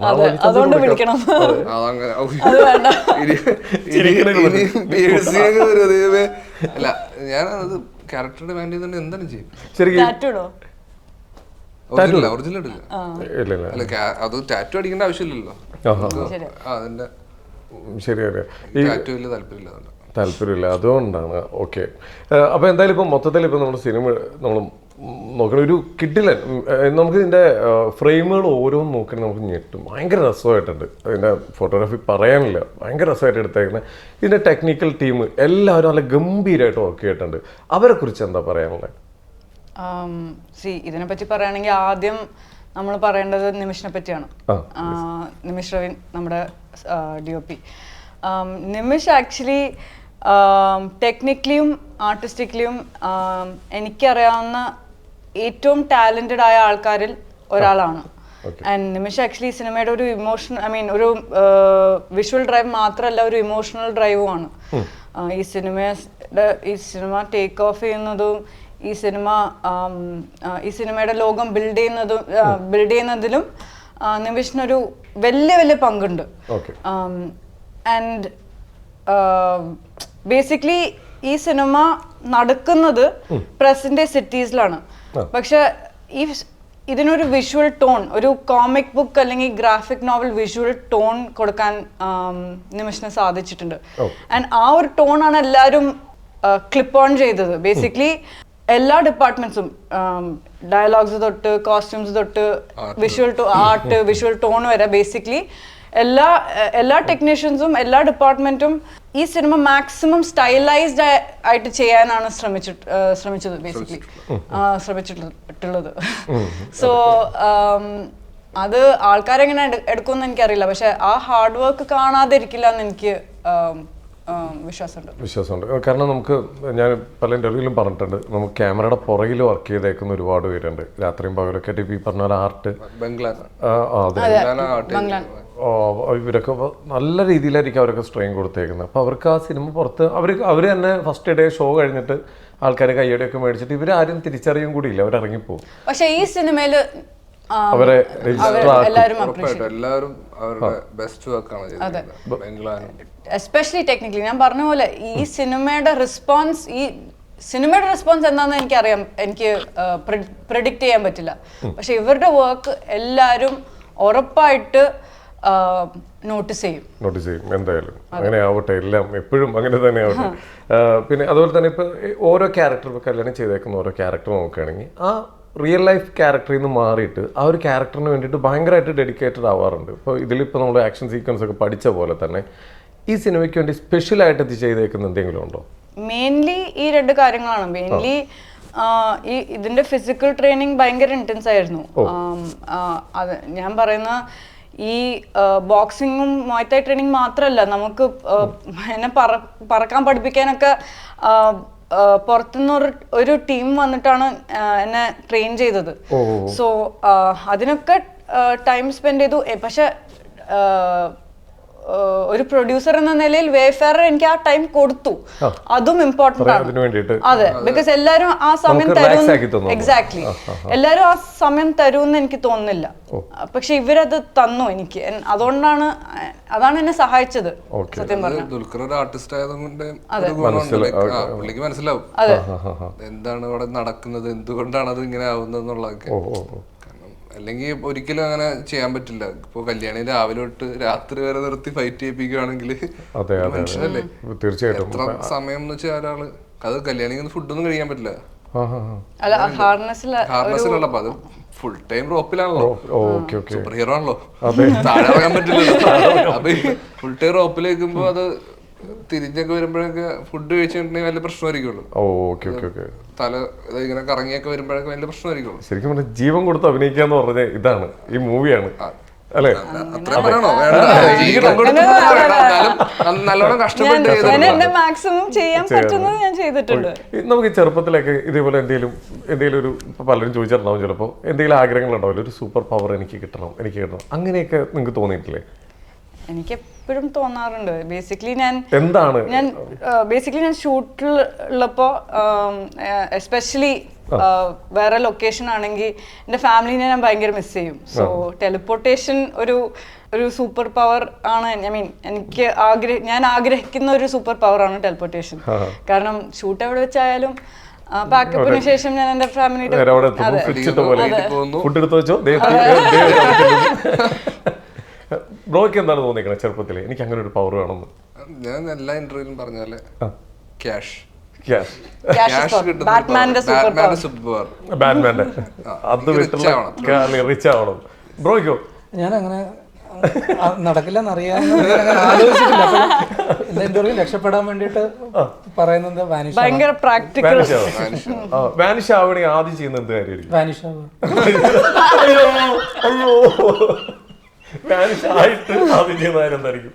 അതുകൊണ്ട് വിളിക്കണം. അല്ല ഞാൻ അത് ക്യാരക്ടർ ഡിമാൻഡ് ചെയ്തുകൊണ്ട് എന്താണ് ചെയ്യും? ശരിക്കും ഒറിജിനൽ അത് ടാറ്റു അടിക്കേണ്ട ആവശ്യമില്ലല്ലോ. ആഹാ. നമുക്ക് ആ, അതിന്റെ ശരി ശരി ഈ ടാറ്റു വലിയ താല്പര്യമില്ല അതുകൊണ്ട്. താല്പര്യമില്ല അതുകൊണ്ടാണ്. ഓക്കെ. അപ്പോൾ എന്തായാലും ഇപ്പം മൊത്തത്തിൽ ഇപ്പം നമ്മുടെ സിനിമ നമ്മൾ നോക്കണ ഒരു കിട്ടില്ല നമുക്ക് ഇതിന്റെ ഫ്രെയിമുകൾ ഓരോന്നും നോക്കണേ നമുക്ക് ഞെട്ടും. ഭയങ്കര രസമായിട്ടുണ്ട്. അതിന്റെ ഫോട്ടോഗ്രാഫി പറയാനില്ല. ഭയങ്കര രസമായിട്ട് എടുത്തേക്കുന്നത് ഇതിന്റെ ടെക്നിക്കൽ ടീം എല്ലാവരും നല്ല ഗംഭീരമായിട്ട് വർക്ക് ചെയ്തിട്ടുണ്ട്. അവരെ കുറിച്ച് എന്താ പറയാനുള്ളത്? സി ഇതിനെ പറ്റി പറയുകയാണെങ്കിൽ ആദ്യം നമ്മൾ പറയേണ്ടത് നിമിഷിനെ പറ്റിയാണ് നിമിഷ് റവിൻ നമ്മുടെ D O P. Nimish actually ടെക്നിക്കലിയും ആർട്ടിസ്റ്റിക്കലിയും എനിക്കറിയാവുന്ന ഏറ്റവും ടാലന്റഡ് ആയ ആൾക്കാരിൽ ഒരാളാണ്. ആൻഡ് നിമിഷ് ആക്ച്വലി സിനിമയുടെ ഒരു ഇമോഷൻ ഐ മീൻ ഒരു വിഷ്വൽ ഡ്രൈവ് മാത്രമല്ല ഒരു ഇമോഷണൽ ഡ്രൈവുമാണ്. ഈ സിനിമയുടെ ഈ സിനിമ ടേക്ക് ഓഫ് ചെയ്യുന്നതും ഈ സിനിമ ഈ സിനിമയുടെ ലോകം ബിൽഡ് ചെയ്യുന്നതും ബിൽഡ് ചെയ്യുന്നതിലും നിമിഷിനൊരു വലിയ വലിയ പങ്കുണ്ട്. ആൻഡ് ബേസിക്കലി ഈ സിനിമ നടക്കുന്നത് പ്രസന്റ് സിറ്റീസിലാണ് പക്ഷെ ഈ ഇതിനൊരു വിഷ്വൽ ടോൺ ഒരു കോമിക് ബുക്ക് അല്ലെങ്കിൽ ഗ്രാഫിക് നോവൽ വിഷ്വൽ ടോൺ കൊടുക്കാൻ നിമിഷിന് സാധിച്ചിട്ടുണ്ട്. ആൻഡ് ആ ഒരു ടോണാണ് എല്ലാവരും ക്ലിപ്പ് ഓൺ ചെയ്തത്. ബേസിക്കലി എല്ലാ ഡിപ്പാർട്ട്മെന്റ്സും ഡയലോഗ്സ് തൊട്ട് കോസ്റ്റ്യൂംസ് തൊട്ട് വിഷ്വൽ ആർട്ട് വിഷ്വൽ ടോൺ വരെ ബേസിക്കലി എല്ലാ എല്ലാ ടെക്നീഷ്യൻസും എല്ലാ ഡിപ്പാർട്ട്മെന്റും ഈ സിനിമ മാക്സിമം സ്റ്റൈലൈസ്ഡ് ആയിട്ട് ചെയ്യാനാണ് ശ്രമിച്ചിട്ട് ശ്രമിച്ചത് ബേസിക്കലി ശ്രമിച്ചിട്ടുള്ളത്. സോ അത് ആൾക്കാരെങ്ങനെ എടു- എടുക്കുമെന്ന് എനിക്കറിയില്ല. പക്ഷെ ആ ഹാർഡ് വർക്ക് കാണാതിരിക്കില്ല എന്ന് എനിക്ക് വിശ്വാസമുണ്ട്. വിശ്വാസമുണ്ട്. കാരണം നമുക്ക് ഞാൻ പല ഇന്റർവ്യൂലും പറഞ്ഞിട്ടുണ്ട്. നമുക്ക് ക്യാമറയുടെ പുറകിൽ വർക്ക് ചെയ്തേക്കുന്ന ഒരുപാട് പേരുണ്ട്. രാത്രിയും പകലൊക്കെ ആയിട്ട് ഈ പറഞ്ഞ പോലെ ആർട്ട് ഇവരൊക്കെ നല്ല രീതിയിലായിരിക്കും അവരൊക്കെ സ്ട്രെയിൻ കൊടുത്തേക്കുന്നത് അപ്പോൾ അവർക്ക് ആ സിനിമ പുറത്ത് അവർ അവർ തന്നെ ഫസ്റ്റ് ഡേ ഷോ കഴിഞ്ഞിട്ട് ആൾക്കാരെ കയ്യടിയൊക്കെ മേടിച്ചിട്ട് ഇവരാരും തിരിച്ചറിയും കൂടിയില്ല. അവർ ഇറങ്ങിപ്പോവും പക്ഷെ ഈ സിനിമയിൽ ആം, അവരെ എല്ലാവരും അവരുടെ ബെസ്റ്റ് വർക്കാണ് ചെയ്തത്. എസ്പെഷ്യലി ടെക്നിക്കലി ഞാൻ പറഞ്ഞ പോലെ ഈ സിനിമയുടെ റെസ്പോൺസ് ഈ സിനിമയുടെ റെസ്പോൺസ് എന്താണെന്ന് എനിക്കറിയാം. എനിക്ക് പ്രിഡിക്റ്റ് ചെയ്യാൻ പറ്റില്ല. പക്ഷെ ഇവരുടെ വർക്ക് എല്ലാവരും ഉറപ്പായിട്ട് നോട്ടീസ് ചെയ്യും. നോട്ടീസ് ചെയ്യും. എന്തായാലും അങ്ങനെ ആവട്ടെ എല്ലാം എപ്പോഴും അങ്ങനെ തന്നെ ആവട്ടെ പിന്നെ അതുപോലെ തന്നെ ഇപ്പൊ ഓരോ ക്യാരക്ടർ ഇപ്പൊ കല്യാണം ചെയ്തേക്കുന്ന ഓരോ ക്യാരക്ടർ നോക്കുകയാണെങ്കിൽ ആ റിയൽ ലൈഫ് ക്യാരക്ടറിൽ നിന്ന് മാറിയിട്ട് ആ ഒരു ക്യാരക്ടറിന് വേണ്ടിയിട്ട് ഭയങ്കരമായിട്ട് ഡെഡിക്കേറ്റഡ് ആവാറുണ്ട്. ഇപ്പോൾ ഇതിലിപ്പോൾ നമ്മൾ ആക്ഷൻ സീക്വൻസ് ഒക്കെ പഠിച്ച പോലെ തന്നെ ഈ സിനിമയ്ക്ക് വേണ്ടി സ്പെഷ്യലായിട്ട് ഇത് ചെയ്തേക്കുന്ന എന്തെങ്കിലും ഉണ്ടോ? മെയിൻലി ഈ രണ്ട് കാര്യങ്ങളാണ്. മെയിൻലി ഈ ഇതിന്റെ ഫിസിക്കൽ ട്രെയിനിങ് ഭയങ്കര ഇന്റൻസ് ആയിരുന്നു. അത് ഞാൻ പറയുന്ന ഈ ബോക്സിങ്ങും മോയ്ത്തായി ട്രെയിനിങ് മാത്രമല്ല നമുക്ക് എന്നെ പറ പറക്കാൻ പഠിപ്പിക്കാനൊക്കെ പുറത്തുനിന്ന് ഒരു ഒരു ടീം വന്നിട്ടാണ് എന്നെ ട്രെയിൻ ചെയ്തത്. സോ അതിനൊക്കെ ടൈം സ്പെൻഡ് ചെയ്തു. പക്ഷെ ഒരു പ്രൊഡ്യൂസർ എന്ന നിലയിൽ വേഫെയർ എനിക്ക് ആ ടൈം കൊടുത്തു. അതും ഇമ്പോർട്ടന്റ് ആണ്. അതെ ബിക്കോസ് എല്ലാരും ആ സമയം തരും. എക്സാക്ട്ലി എല്ലാരും ആ സമയം തരുമെന്ന് എനിക്ക് തോന്നുന്നില്ല. പക്ഷെ ഇവരത് തന്നു എനിക്ക്. അതുകൊണ്ടാണ് അതാണ് എന്നെ സഹായിച്ചത്. സത്യം പറഞ്ഞു. ആർട്ടിസ്റ്റ് ആയതുകൊണ്ട് പുള്ളിക്ക് മനസ്സിലാവും. എന്താണ് അവിടെ നടക്കുന്നത്? എന്തുകൊണ്ടാണ് അത് ഇങ്ങനെ ആവുന്നത് എന്നുള്ളതൊക്കെ. അല്ലെങ്കിൽ ഒരിക്കലും അങ്ങനെ ചെയ്യാൻ പറ്റില്ല. ഇപ്പൊ കല്യാണി രാവിലെ തൊട്ട് രാത്രി വരെ നിർത്തി ഫൈറ്റ് ചെയ്യിപ്പിക്കുകയാണെങ്കിൽ മനുഷ്യനല്ലേ? തീർച്ചയായിട്ടും. എത്ര സമയം എന്ന് വെച്ചാൽ ഒരാൾ അത് കല്യാണിക്ക് ഫുഡൊന്നും കഴിക്കാൻ പറ്റില്ല. ആ ഹാ ഹാ അല്ല അപ്പൊ അത് ഫുൾ ടൈം റോപ്പിലാണല്ലോ ഓക്കെ ഓക്കെ. സൂപ്പർ ഹീറോ ആണല്ലോ താഴെ ഇറങ്ങാൻ പറ്റില്ലല്ലോ. അപ്പൊ ഫുൾ ടൈം റോപ്പിലേക്കുമ്പോ അത് തിരിഞ്ഞൊക്കെ വരുമ്പോഴൊക്കെ ഫുഡ് കഴിച്ചിട്ടുണ്ടെങ്കിൽ വലിയ പ്രശ്നമായിരിക്കുള്ളൂ. ഓ ഓക്കെ ഓക്കെ ഓക്കെ. തല ഇങ്ങനെ കറങ്ങിയൊക്കെ വരുമ്പോഴൊക്കെ വലിയ പ്രശ്നമായിരിക്കുള്ളൂ. ശരിക്കും പറഞ്ഞാൽ ജീവൻ കൊടുത്ത് അഭിനയിക്കുക എന്ന് പറഞ്ഞത് ഇതാണ് ഈ മൂവിയാണ്. അല്ലേ? അത്രയും പറയണോ? ജീവൻ കൊടുത്ത് വേണ്ട. നല്ലോണം കഷ്ടപ്പെട്ട് ഞാൻ ചെയ്ത മാക്സിമം ചെയ്യാൻ പറ്റുന്നത് ഞാൻ ചെയ്തിട്ടുണ്ട്. നമുക്ക് ചെറുപ്പത്തിലൊക്കെ ഇതേപോലെ എന്തെങ്കിലും എന്തെങ്കിലും ഒരു പലരും ചോദിച്ചിട്ടുണ്ടാവും ചിലപ്പോൾ എന്തെങ്കിലും ആഗ്രഹങ്ങൾ ഉണ്ടാവില്ല ഒരു സൂപ്പർ പവർ എനിക്ക് കിട്ടണം എനിക്ക് കിട്ടണം. അങ്ങനെയൊക്കെ നിങ്ങൾക്ക് തോന്നിയിട്ടില്ലേ? എനിക്ക് എപ്പോഴും തോന്നാറുണ്ട്. ബേസിക്കലി ഞാൻ എന്താണ്? ഞാൻ ബേസിക്കലി ഞാൻ ഷൂട്ടിൽ ഉള്ളപ്പോ എസ്പെഷ്യലി വേറെ ലൊക്കേഷൻ ആണെങ്കിൽ എന്റെ ഫാമിലിനെ ഞാൻ ഭയങ്കര മിസ് ചെയ്യും. സോ ടെലിപ്പോർട്ടേഷൻ ഒരു ഒരു സൂപ്പർ പവർ ആണ്. ഐ മീൻ എനിക്ക് ആഗ്രഹ ഞാൻ ആഗ്രഹിക്കുന്ന ഒരു സൂപ്പർ പവർ ആണ് ടെലിപ്പോർട്ടേഷൻ കാരണം ഷൂട്ട് എവിടെ വെച്ചായാലും പാക്കപ്പിന് ശേഷം ഞാൻ എന്റെ ഫാമിലി ഫുഡ് എടുത്ത് വെച്ചോ? ബ്രോയ്ക്ക് എന്താണ് തോന്നിക്കണേ ചെറുപ്പത്തിൽ? എനിക്ക് അങ്ങനെ ഒരു പവർ വേണമെന്ന്. ഞാൻ എല്ലാ ഇന്റർവ്യൂലും പറഞ്ഞാൽ ക്യാഷ് ക്യാഷ് ബാറ്റ്മാന്റെ സൂപ്പർ പവർ ബാറ്റ്മാന്റെ അത് വിട്ടുള്ള റിച്ച് ആവണം ബ്രോയ്ക്കോ? ഞാൻ അങ്ങനെ നടക്കില്ലെന്ന് അറിയാമെന്ന് ആലോചിച്ചിട്ടില്ല. അപ്പൊ എന്റെ ഇന്റർവ്യൂ രക്ഷപ്പെടാൻ വേണ്ടിട്ട് പറയുന്നത് ഭയങ്കര പ്രാക്ടിക്കൽ വാനിഷ് ആവും വാനിഷ് ആവണെങ്കിൽ ആദ്യം ചെയ്യുന്ന എന്ത് കാര്യമായിരിക്കും? വാനിഷ് അയ്യോ അയ്യോ. വാനിഷ് ആയിട്ട് ആദ്യം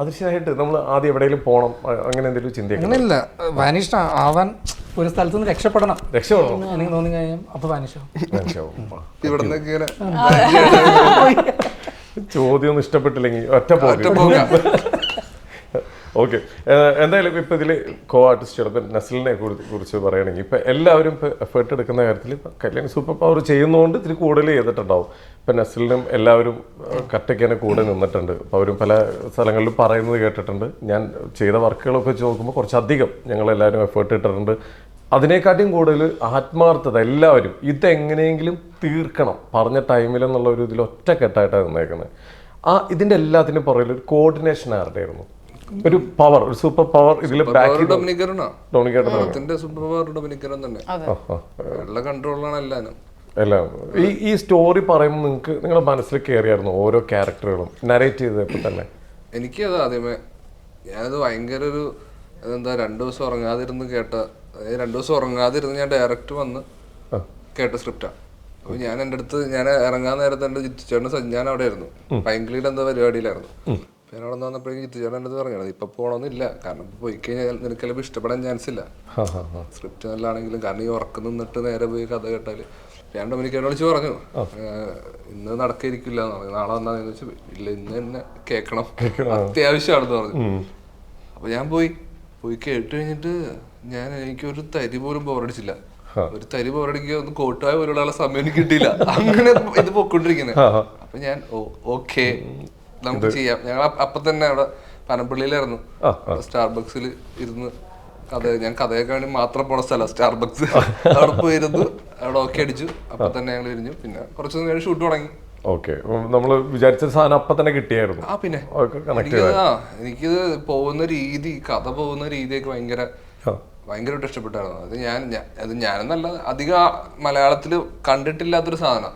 അദൃശ്യമായിട്ട് നമ്മൾ ആദ്യം എവിടെയെങ്കിലും പോകണം അങ്ങനെ എന്തെങ്കിലും ചിന്തയൊക്കെ അങ്ങനെയല്ല വാനിഷ് ആവാൻ ഒരു സ്ഥലത്ത് നിന്ന് രക്ഷപ്പെടണം. രക്ഷപ്പെടണം? എനിക്ക് തോന്നി കഴിഞ്ഞാൽ അപ്പൊ വാനിഷ്. ഇവിടെ ഇങ്ങനെ ചോദ്യം ഒന്നും ഇഷ്ടപ്പെട്ടില്ലെങ്കിൽ ഒറ്റ പോകും ഓക്കെ. എന്തായാലും ഇപ്പൊ ഇതിൽ കോ ആർട്ടിസ്റ്റ് ഇപ്പൊ നസ്ലിനെ കുറിച്ച് പറയുകയാണെങ്കിൽ ഇപ്പൊ എല്ലാവരും ഇപ്പൊ എഫേർട്ട് എടുക്കുന്ന കാര്യത്തിൽ ഇപ്പൊ കല്യാൺ സൂപ്പർ പവർ ചെയ്യുന്നതുകൊണ്ട് ഇതിൽ കൂടുതൽ ചെയ്തിട്ടുണ്ടാവും. ഇപ്പൊ നസ്ലിനും എല്ലാവരും കട്ടയ്ക്ക് തന്നെ കൂടെ നിന്നിട്ടുണ്ട്. അപ്പോൾ അവരും പല സ്ഥലങ്ങളിലും പറയുന്നത് കേട്ടിട്ടുണ്ട്. ഞാൻ ചെയ്ത വർക്കുകളൊക്കെ വെച്ച് നോക്കുമ്പോൾ കുറച്ചധികം ഞങ്ങളെല്ലാവരും എഫേർട്ട് ഇട്ടിട്ടുണ്ട്. അതിനെക്കാട്ടിയും കൂടുതൽ ആത്മാർത്ഥത എല്ലാവരും ഇതെങ്ങനെയെങ്കിലും തീർക്കണം പറഞ്ഞ ടൈമിൽ എന്നുള്ള ഒരു ഇതിൽ ഒറ്റക്കെട്ടായിട്ടാണ് നിന്നേക്കുന്നത് ആ ഇതിന്റെ എല്ലാത്തിനും പുറകിൽ ഒരു കോർഡിനേഷൻ ആരുടെയായിരുന്നു? ഒരു പവർ ഒരു സൂപ്പർ പവർ ഇതിൽ ബാക്കി ഡൊമിനിക്കറിനാ? ഡോണിക്കേട്ടൻ പടത്തിന്റെ സൂപ്പർ പവർ ഡൊമിനിക്കരൻ തന്നെ. ഉള്ള കൺട്രോളാണ് എല്ലാനും എല്ലാം ഈ ഈ സ്റ്റോറി പറയുമ്പോൾ നിങ്ങൾക്ക് നിങ്ങളുടെ മനസ്സിൽ കയറിയായിരുന്നു ഓരോ ക്യാരക്ടറുകളും നരേറ്റ് ചെയ്തപ്പോൾ തന്നെ? എനിക്കത് ആദ്യമേ ഞാനത് ഭയങ്കര ഒരു എന്താ രണ്ടു ദിവസം ഉറങ്ങാതിരുന്ന് കേട്ട രണ്ടു ദിവസം ഉറങ്ങാതിരുന്ന് ഞാൻ ഡയറക്റ്റ് വന്ന് കേട്ട സ്ക്രിപ്റ്റാണ് അപ്പൊ ഞാൻ എന്റെ അടുത്ത് ഞാൻ ഇറങ്ങാൻ നേരത്തെ എന്റെ ജിത്തുചേട്ടൻ സഞ്ജാൻ അവിടെ ആയിരുന്നു. പൈങ്കിളിയുടെ എന്താ പരിപാടിയിലായിരുന്നു. ഞാൻ അവിടെ വന്നപ്പോഴേക്കും ജിത്തുചേട്ടൻ എന്റെ അടുത്ത് പറഞ്ഞത് ഇപ്പൊ പോകണമെന്നില്ല കാരണം ഇപ്പൊ പോയി കഴിഞ്ഞാൽ നിനക്ക് ചിലപ്പോൾ ഇഷ്ടപ്പെടാൻ ചാൻസ് ഇല്ല. സ്ക്രിപ്റ്റ് നല്ലതാണെങ്കിലും കാരണം ഈ ഉറക്കം നിന്നിട്ട് നേരെ പോയി കഥ കേട്ടാൽ. ഞാൻ ഡൊമിനിക്കോട് വിളിച്ച് പറഞ്ഞു. "ഏഹ്, ഇന്ന് നടക്കിരിക്കില്ല എന്ന് പറഞ്ഞു. നാളെ വന്നാന്ന് വെച്ചു ഇല്ല ഇന്ന് തന്നെ കേൾക്കണം അത്യാവശ്യമാണെന്ന് പറഞ്ഞു. അപ്പൊ ഞാൻ പോയി. പോയി കേട്ട് കഴിഞ്ഞിട്ട് ഞാൻ എനിക്ക് ഒരു തരി പോലും ബോറടിച്ചില്ല. ഒരു തരി ബോറടിക്കുക ഒന്ന് കോട്ടായ പോലുള്ള സമയം എനിക്ക് കിട്ടിയില്ല. അങ്ങനെ ഇത് പൊക്കൊണ്ടിരിക്കുന്നത് അപ്പൊ ഞാൻ ഓക്കെ. നമുക്ക് ചെയ്യാം. ഞങ്ങൾ അപ്പൊ തന്നെ അവിടെ പനപ്പള്ളിയിലായിരുന്നു സ്റ്റാർബക്സിൽ ഇരുന്ന് കഥ ഞാൻ കഥയൊക്കെ വേണ്ടി മാത്രം പോണ സ്ഥലം സ്റ്റാർബക്സ് അവിടെ പോയിരുന്നു അവിടെ ഓക്കെ അടിച്ചു. അപ്പൊ തന്നെ ഞങ്ങൾ ഇരിഞ്ഞു പിന്നെ കുറച്ചു കഴിഞ്ഞ് ഷൂട്ട് തുടങ്ങി. ഓക്കെ നമ്മൾ വിചാരിച്ച സാധനം അപ്പം തന്നെ കിട്ടിയായിരുന്നു. ആ പിന്നെ. എനിക്കത് പോകുന്ന രീതി കഥ പോകുന്ന രീതിയൊക്കെ ഭയങ്കര ഭയങ്കരമായിട്ട് ഇഷ്ടപ്പെട്ടായിരുന്നു. അത് ഞാൻ അത് ഞാനെന്നല്ല അധികം മലയാളത്തിൽ കണ്ടിട്ടില്ലാത്തൊരു സാധനം.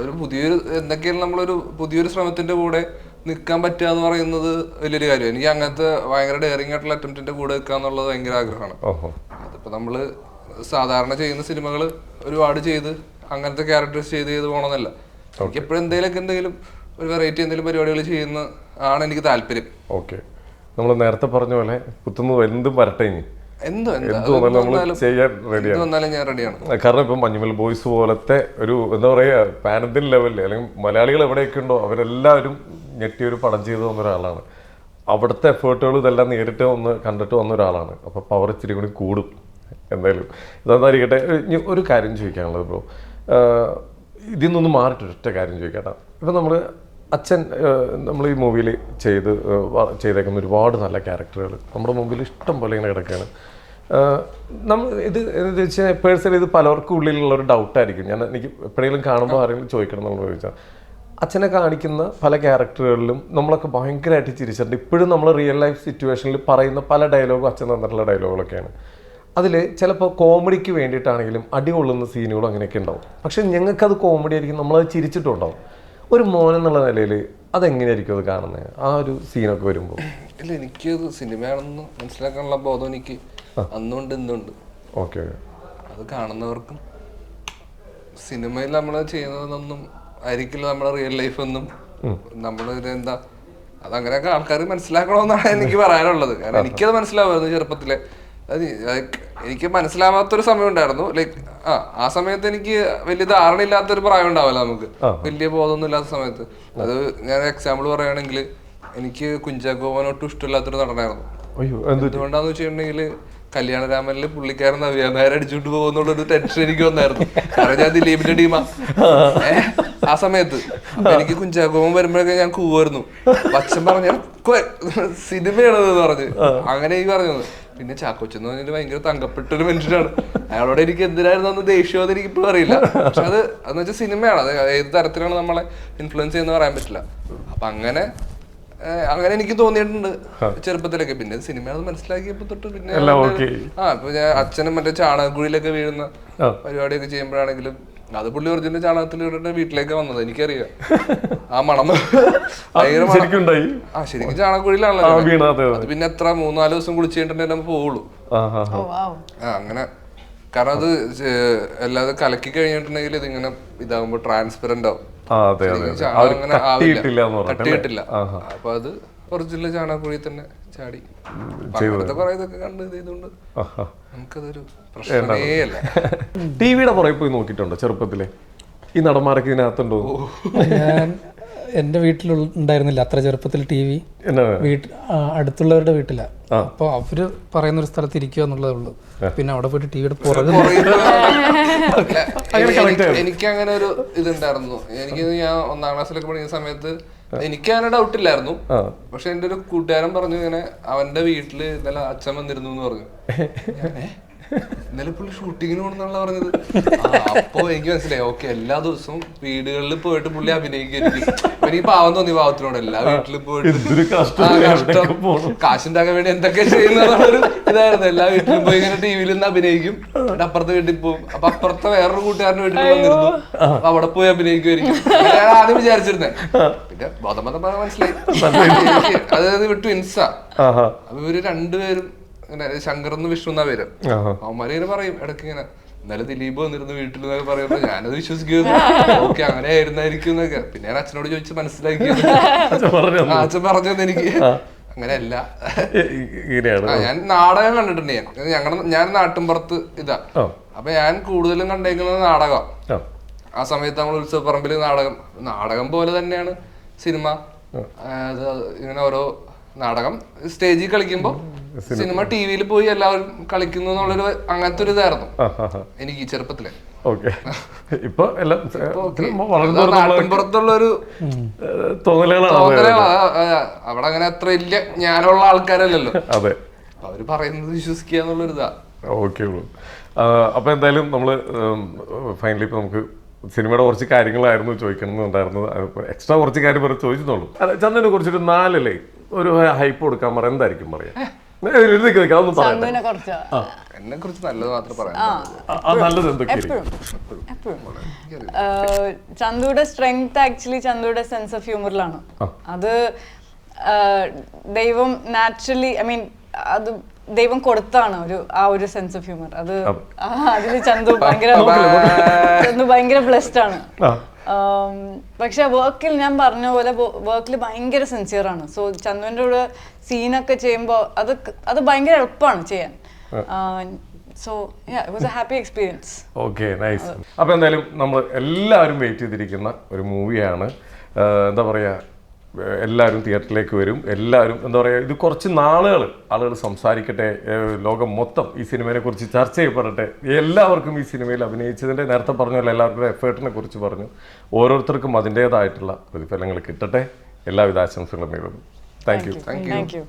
ഒരു പുതിയൊരു എന്തൊക്കെയാണ് നമ്മളൊരു പുതിയൊരു ശ്രമത്തിന്റെ കൂടെ നിൽക്കാൻ പറ്റുക എന്ന് പറയുന്നത് വലിയൊരു കാര്യം എനിക്ക് അങ്ങനത്തെ ഭയങ്കര ഡെയറിംഗ് ആയിട്ടുള്ള അറ്റംപ്റ്റിന്റെ കൂടെ നിൽക്കുക എന്നുള്ളത് ഭയങ്കര ആഗ്രഹമാണ്. അതിപ്പോ നമ്മൾ സാധാരണ ചെയ്യുന്ന സിനിമകൾ ഒരുപാട് ചെയ്ത് അങ്ങനത്തെ ക്യാരക്ടേഴ്സ് ചെയ്ത് ചെയ്ത് പോകണമെന്നല്ല എനിക്ക് എപ്പോഴും എന്തെങ്കിലുമൊക്കെ എന്തെങ്കിലും ഒരു വെറൈറ്റി എന്തെങ്കിലും പരിപാടികൾ ചെയ്യുന്ന ആണ് എനിക്ക് താല്പര്യം. ഓക്കെ നമ്മൾ നേരത്തെ പറഞ്ഞ പോലെ കുത്തുന്നത് എന്തും വരട്ടെ ഇനി. എന്തോ വന്നാലും ചെയ്യാൻ റെഡിയാണ് കാരണം ഇപ്പം മഞ്ഞുമൽ ബോയ്സ് പോലത്തെ ഒരു എന്താ പറയുക പാനന്തിൻ ലെവലിൽ അല്ലെങ്കിൽ മലയാളികൾ എവിടെയൊക്കെ ഉണ്ടോ അവരെല്ലാവരും ഞെട്ടിയ ഒരു പടം ചെയ്തു വന്ന ഒരാളാണ്. അവിടുത്തെ എഫേർട്ടുകൾ ഇതെല്ലാം നേരിട്ട് ഒന്ന് കണ്ടിട്ട് വന്ന ഒരാളാണ്. അപ്പോൾ പവർ ഇച്ചിരി കൂടി കൂടും. എന്തായാലും ഇതെന്തായിരിക്കട്ടെ? ഇനി ഒരു കാര്യം ചോദിക്കാനുള്ളത് ബ്രോ. ഇതിൽ നിന്നൊന്ന് മാറിയിട്ട് ഒറ്റ കാര്യം ചോദിക്കട്ടെ. ഇപ്പം നമ്മൾ അച്ഛൻ നമ്മൾ ഈ മൂവിയിൽ ചെയ്ത് ചെയ്തേക്കുന്ന ഒരുപാട് നല്ല ക്യാരക്ടറുകൾ നമ്മുടെ മുമ്പിൽ ഇഷ്ടം പോലെ ഇങ്ങനെ കിടക്കുകയാണ് നമ്മൾ ഇത് എന്ന് വെച്ചാൽ പേഴ്സണലി ഇത് പലർക്കും ഉള്ളിലുള്ള ഒരു ഡൗട്ടായിരിക്കും ഞാൻ എനിക്ക് എപ്പോഴെങ്കിലും കാണുമ്പോൾ ആരെങ്കിലും ചോദിക്കണം നമ്മൾ ചോദിച്ചാൽ അച്ഛനെ കാണിക്കുന്ന പല ക്യാരക്ടറുകളിലും നമ്മളൊക്കെ ഭയങ്കരമായിട്ട് ചിരിച്ചിട്ടുണ്ട്. ഇപ്പോഴും നമ്മൾ റിയൽ ലൈഫ് സിറ്റുവേഷനിൽ പറയുന്ന പല ഡയലോഗും അച്ഛൻ തന്നിട്ടുള്ള ഡയലോഗുകളൊക്കെയാണ് അതിൽ ചിലപ്പോൾ കോമഡിക്ക് വേണ്ടിയിട്ടാണെങ്കിലും അടി കൊള്ളുന്ന സീനുകളും അങ്ങനെയൊക്കെ ഉണ്ടാവും. പക്ഷെ ഞങ്ങൾക്കത് കോമഡി ആയിരിക്കും നമ്മളത് ചിരിച്ചിട്ടുണ്ടാവും. ഒരു മോൻ എന്നുള്ള നിലയിൽ അതെങ്ങനെയായിരിക്കും അത് കാണുന്നത് ആ ഒരു സീനൊക്കെ വരുമ്പോൾ ഇല്ല എനിക്കത് സിനിമയാണെന്ന് മനസ്സിലാക്കാനുള്ള ബോധം എനിക്ക് അന്നുണ്ട് ഇന്നുണ്ട്. ഓക്കെ അത് കാണുന്നവർക്കും സിനിമയിൽ നമ്മൾ ചെയ്യുന്നതൊന്നും ആയിരിക്കില്ല നമ്മുടെ റിയൽ ലൈഫ് ഒന്നും. നമ്മൾ ഇത് എന്താ അതങ്ങനെയൊക്കെ ആൾക്കാർ മനസ്സിലാക്കണമെന്നാണ് എനിക്ക് പറയാനുള്ളത്. കാരണം എനിക്കത് മനസ്സിലാവുമായിരുന്നു ചെറുപ്പത്തിലെ. ലൈക്ക് എനിക്ക് മനസ്സിലാവാത്തൊരു സമയം ഉണ്ടായിരുന്നു. ലൈക്ക് ആ ആ സമയത്ത് എനിക്ക് വലിയ ധാരണ ഇല്ലാത്തൊരു പ്രായം ഉണ്ടാവില്ല നമുക്ക്. വലിയ ബോധമൊന്നും ഇല്ലാത്ത സമയത്ത്. അത് ഞാൻ എക്സാമ്പിൾ പറയുകയാണെങ്കിൽ എനിക്ക് കുഞ്ചാക്കോവൻ ഒട്ടും ഇഷ്ടമില്ലാത്തൊരു നടനായിരുന്നു. എന്തുകൊണ്ടാന്ന് വെച്ചിട്ടുണ്ടെങ്കിൽ കല്യാണരാമനിൽ പുള്ളിക്കാരൻ നവ്യാനായർ അടിച്ചുകൊണ്ട് പോകുന്നുള്ളൊരു ടെൻഷൻ എനിക്ക് വന്നായിരുന്നു. കാരണം ഞാൻ ദിലീപിന്റെ ടീമാ. ആ സമയത്ത് എനിക്ക് കുഞ്ചാക്കോമം വരുമ്പോഴൊക്കെ ഞാൻ കൂവായിരുന്നു. അച്ഛൻ പറഞ്ഞ സിനിമയാണത് പറഞ്ഞ്. അങ്ങനെ ഈ പറഞ്ഞത്. പിന്നെ ചാക്കോച്ചൻ എന്ന് പറഞ്ഞാൽ ഭയങ്കര തങ്കപ്പെട്ടൊരു മനുഷ്യനാണ്. അയാളോട് എനിക്ക് എന്തിനായിരുന്നു അന്ന് ദേഷ്യം എനിക്ക് ഇപ്പോഴും അറിയില്ല. പക്ഷെ അത് എന്ന് വെച്ചാൽ സിനിമയാണ്. അത് ഏത് തരത്തിലാണ് നമ്മളെ ഇൻഫ്ലുവൻസ് ചെയ്യുന്ന പറയാൻ പറ്റില്ല. അപ്പൊ അങ്ങനെ അങ്ങനെ എനിക്ക് തോന്നിയിട്ടുണ്ട് ചെറുപ്പത്തിലൊക്കെ. പിന്നെ സിനിമ മനസ്സിലാക്കിയപ്പോ തൊട്ട് പിന്നെ. ആ ഇപ്പൊ ഞാൻ അച്ഛനും മറ്റേ ചാണകക്കുഴിയിലൊക്കെ വീഴുന്ന. പരിപാടിയൊക്കെ ചെയ്യുമ്പോഴാണെങ്കിലും അത് പുള്ളി ഒറിജിനൽ ചാണകത്തിൽ ഇട്ടിട്ട് വീട്ടിലേക്ക് വന്നത് എനിക്കറിയാം. ആ മണം. ഭയങ്കര മണം. ശരിക്കും ഉണ്ടായി. ആ ശരിക്കും ചാണകക്കുഴിയിലാണല്ലോ അതെ പിന്നെ എത്ര മൂന്നാൽ ദിവസം കുളിച്ച് കഴിഞ്ഞിട്ടുണ്ടെങ്കിൽ നമ്മൾ പോവുള്ളൂ. ആ അങ്ങനെ. കാരണം അത് അല്ലാതെ കലക്കി കഴിഞ്ഞിട്ടുണ്ടെങ്കിൽ ഇതിങ്ങനെ ഇതാകുമ്പോ ട്രാൻസ്പെറന്റ് ആവും. അങ്ങനെ ആവില്ല. കട്ടിയിട്ടില്ല അപ്പൊ അത് ഒറിജിനൽ ചാണകക്കുഴി തന്നെ ചാടി. അപ്പൊ ടി വിയുടെ പുറകെ പോയി നോക്കിയിട്ടുണ്ടോ ചെറുപ്പത്തിലെ? ഈ നടന്മാരൊക്കെ ഇതിനകത്തുണ്ടോ? ഞാൻ എന്റെ വീട്ടിൽ ഉണ്ടായിരുന്നില്ല അത്ര ചെറുപ്പത്തിൽ ടി വി. വീട്ടിൽ അടുത്തുള്ളവരുടെ വീട്ടിലാ. അപ്പോൾ അവർ പറയുന്ന ഒരു സ്ഥലത്ത് ഇരിക്കുക എന്നുള്ളതേ ഉള്ളൂ. പിന്നെ അവിടെ പോയിട്ട് ടിവിയുടെ പുറകെ എനിക്ക് അങ്ങനെ ഒരു ഇതുണ്ടായിരുന്നു. എനിക്ക് ഞാൻ ഒന്നാം ക്ലാസ്സിലൊക്കെ പഠിക്കുന്ന സമയത്ത് എനിക്ക് അങ്ങനെ ഡൗട്ട് ഇല്ലായിരുന്നു. പക്ഷെ എന്റെ ഒരു കൂട്ടുകാരൻ പറഞ്ഞു ഇങ്ങനെ അവന്റെ വീട്ടിൽ ഇന്നലെ അച്ഛൻ വന്നിരുന്നു എന്ന് പറഞ്ഞു. ഞാൻ, "ഏ? ഇന്നലെ പുള്ളി ഷൂട്ടിങ്ങിന് പോണെന്നുള്ള പറഞ്ഞത്. അപ്പോ എനിക്ക് മനസ്സിലായി. ഓക്കെ എല്ലാ ദിവസവും വീടുകളിൽ പോയിട്ട് പുള്ളി അഭിനയിക്കായിരിക്കും എനിക്ക് പാവം തോന്നി പാവത്തിനോട്. എല്ലാ വീട്ടിലും പോയിട്ട് കഷ്ടം. കാശുണ്ടാക്കാൻ വേണ്ടി എന്തൊക്കെ ചെയ്യുന്നൊരു ഇതായിരുന്നു. എല്ലാ വീട്ടിലും പോയി ഇങ്ങനെ ടിവിയിൽ നിന്ന് അഭിനയിക്കും. എന്നിട്ട് അപ്പുറത്തെ വീട്ടിൽ പോകും അപ്പൊ അപ്പുറത്തെ വേറൊരു കൂട്ടുകാരന്റെ വീട്ടിൽ വന്നിരുന്നു. അപ്പൊ അവിടെ പോയി അഭിനയിക്കുമായിരിക്കും ഞാൻ ആദ്യം വിചാരിച്ചിരുന്നേ. പിന്നെ ബോധം ബോധം മനസ്സിലായി. അതായത് ട്വിൻസാ ആഹാ. അപ്പൊ ഇവർ രണ്ടുപേരും ഇങ്ങനെ ശങ്കർ എന്ന് വിഷ്ണു എന്നാ പേര്. അവന്മാര് ഇങ്ങനെ പറയും ഇടയ്ക്ക് ഇങ്ങനെ ഇന്നലെ ദിലീപ് വന്നിരുന്നു വീട്ടിൽ എന്നൊക്കെ പറയുമ്പോ ഞാനത് വിശ്വസിക്കുന്നു ഓക്കെ അങ്ങനെ ആയിരുന്നായിരിക്കും എന്നൊക്കെ. പിന്നെ ഞാൻ അച്ഛനോട് ചോദിച്ച് മനസ്സിലാക്കി. അച്ഛൻ പറഞ്ഞു എനിക്ക്. അങ്ങനെയല്ല. ഞാൻ നാടകം കണ്ടിട്ടുണ്ട്. ഞാൻ ഞങ്ങളുടെ ഞാൻ നാട്ടിൻപുറത്ത് ഇതാ. അപ്പൊ ഞാൻ കൂടുതലും കണ്ടേക്കുന്നത് നാടകം. ആ. സമയത്ത് നമ്മൾ ഉത്സവപ്പറമ്പിൽ നാടകം നാടകം പോലെ തന്നെയാണ് സിനിമ. ഇങ്ങനെ ഓരോ നാടകം സ്റ്റേജിൽ കളിക്കുമ്പോ സിനിമ. ടിവിയിൽ പോയി എല്ലാവരും കളിക്കുന്നു എന്നുള്ളൊരു അങ്ങനത്തെ ഒരു ഇതായിരുന്നു എനിക്ക് ചെറുപ്പത്തിലെ. ഓക്കെ. ഇപ്പൊ എല്ലാം അത് നാട്ടിൻപുറത്തുള്ള ഒരു തോന്നലുകളാണ് അവിടെ അങ്ങനെ അത്ര ഇല്ല. ഞാനുള്ള ആൾക്കാരല്ലല്ലോ. അതെ. അപ്പൊ അവർ പറയുന്നത് വിശ്വസിക്കുക എന്നുള്ളൊരിതാ. ഓക്കെ അപ്പൊ അപ്പോൾ എന്തായാലും നമ്മൾ ഫൈനലി ഇപ്പൊ നമുക്ക് സിനിമയുടെ കുറച്ച് കാര്യങ്ങളായിരുന്നു ചോദിക്കണമെന്നുണ്ടായിരുന്നത്. എക്സ്ട്രാ കുറച്ച് കാര്യം പറഞ്ഞു ചോദിച്ചെന്നുള്ളൂ അല്ല ചന്ദനെ കുറിച്ചൊരു നാലല്ലേ ഒരു ഹൈപ്പ് കൊടുക്കാൻ പറ എന്തായിരിക്കും പറയാ? എന്നെ കുറിച്ച് നല്ലത് മാത്രം പറയാം ചന്തുയുടെ സ്ട്രെങ്ത് ആക്ച്വലി ചന്തുയുടെ സെൻസ് ഓഫ് ഹ്യൂമറിലാണ് അത് ദൈവം നാച്ചുറലി ഐ മീൻ അത് ദൈവം കൊടുത്താണ് ഒരു ആ ഒരു സെൻസ് ഓഫ് ഹ്യൂമർ അത് ആ, അതിൽ ചന്തു ഭയങ്കര ചന്തു ഭയങ്കര ബ്ലെസ്ഡ് ആണ്. പക്ഷെ വർക്കിൽ ഞാൻ പറഞ്ഞ പോലെ വർക്കിൽ ഭയങ്കര സിൻസിയർ ആണ്. സോ ചന്ദുവിന്റെ കൂടെ സീനൊക്കെ ചെയ്യുമ്പോൾ അത് അത് ഭയങ്കര എളുപ്പമാണ് ചെയ്യാൻ. So was a happy experience okay nice അപ്പോൾ എന്തായാലും നമ്മൾ എല്ലാവരും വെയിറ്റ് ചെയ്തിരിക്കുന്ന ഒരു മൂവിയാണ് എന്താ പറയുക എല്ലാവരും തിയേറ്ററിലേക്ക് വരും. എല്ലാവരും എന്താ പറയുക ഇത് കുറച്ച് നാളുകൾ ആളുകൾ സംസാരിക്കട്ടെ ലോകം മൊത്തം ഈ സിനിമയെ കുറിച്ച് ചർച്ച ചെയ്യപ്പെടട്ടെ. എല്ലാവർക്കും ഈ സിനിമയിൽ അഭിനയിച്ചതിന്റെ നേരത്തെ പറഞ്ഞ എല്ലാവർക്കും എഫേർട്ടിനെ കുറിച്ച് പറഞ്ഞു. ഓരോരുത്തർക്കും അതിന്റേതായിട്ടുള്ള പ്രതിഫലങ്ങൾ കിട്ടട്ടെ. എല്ലാവിധ ആശംസകളും നേരുന്നു. Thank you thank you